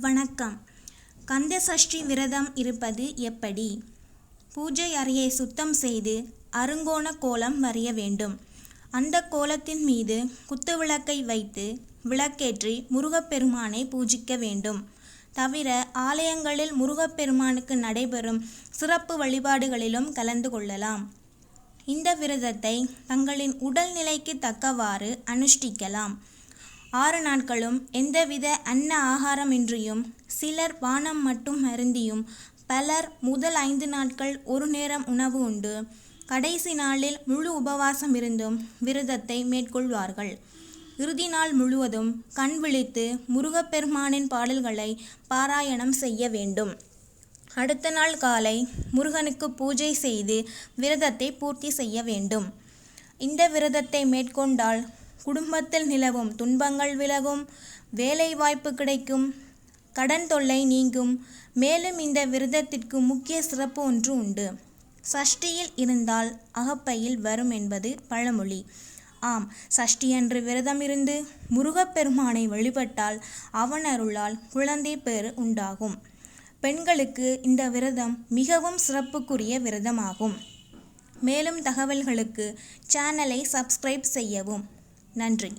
வணக்கம். கந்த சஷ்டி விரதம் இருப்பது எப்படி? பூஜை அறையை சுத்தம் செய்து அருங்கோண கோலம் வரைய வேண்டும். அந்த கோலத்தின் மீது குத்துவிளக்கை வைத்து விளக்கேற்றி முருகப்பெருமானை பூஜிக்க வேண்டும். தவிர ஆலயங்களில் முருகப்பெருமானுக்கு நடைபெறும் சிறப்பு வழிபாடுகளிலும் கலந்து கொள்ளலாம். இந்த விரதத்தை தங்களின் உடல்நிலைக்கு தக்கவாறு அனுஷ்டிக்கலாம். ஆறு நாட்களும் எந்தவித அன்ன ஆகாரமின்றியும் சிலர் பானம் மட்டும் அருந்தியும் பலர் முதல் ஐந்து நாட்கள் ஒரு நேரம் உணவு உண்டு. கடைசி நாளில் முழு உபவாசம் இருந்தும் விரதத்தை மேற்கொள்வார்கள். இறுதி நாள் முழுவதும் கண் விழித்து முருகப்பெருமானின் பாடல்களை பாராயணம் செய்ய வேண்டும். அடுத்த நாள் காலை முருகனுக்கு பூஜை செய்து விரதத்தை பூர்த்தி செய்ய வேண்டும். இந்த விரதத்தை மேற்கொண்டால் குடும்பத்தில் நிலவும் துன்பங்கள் விலகும் வேலை வாய்ப்பு கிடைக்கும் கடன் தொல்லை நீங்கும். மேலும் இந்த விரதத்திற்கு முக்கிய சிறப்பு ஒன்று உண்டு. சஷ்டியில் இருந்தால் அகப்பையில் வரும் என்பது பழமொழி. ஆம் சஷ்டியன்று விரதம் இருந்து முருகப்பெருமானை வழிபட்டால் அவன் அருளால் குழந்தை பேறு உண்டாகும். பெண்களுக்கு இந்த விரதம் மிகவும் சிறப்புக்குரிய விரதமாகும். மேலும் தகவல்களுக்கு சேனலை சப்ஸ்கிரைப் செய்யவும். நன்றி.